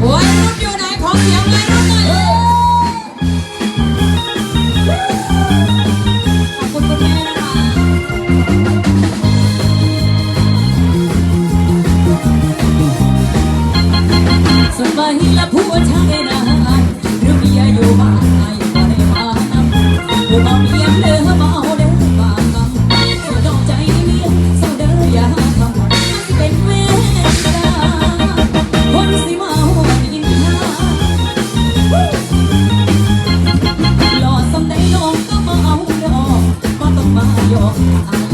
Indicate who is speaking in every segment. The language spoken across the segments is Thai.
Speaker 1: โอ้ยนุ่มอยู่ไหนของเสียงไรรู Oh,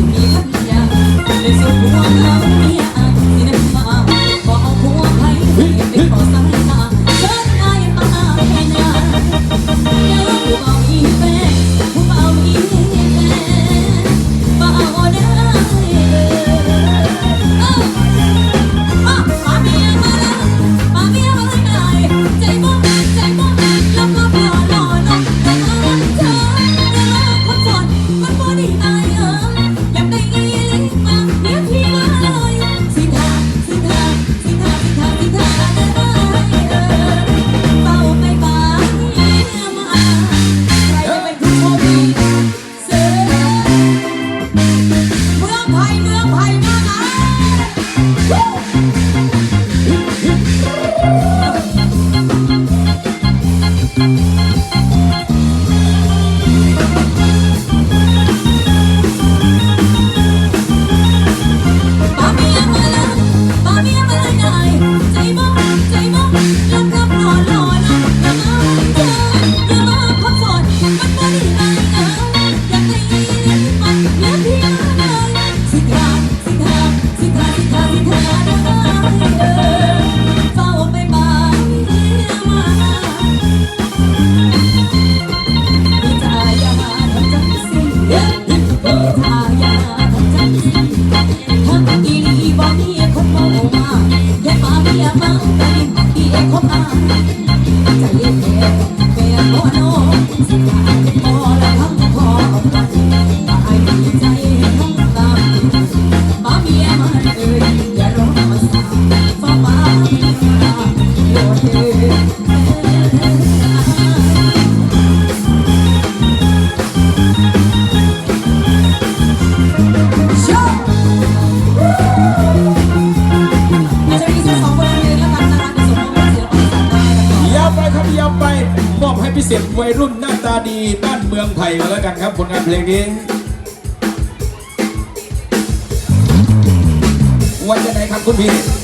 Speaker 1: ยาว
Speaker 2: ไปครับยาวไปมอบให้พิเศษวัยรุ่นหน้าตาดีบ้านเมืองไทยมาแล้วกันครับผลงานเพลงนี้ วันจะไหนครับคุณพี่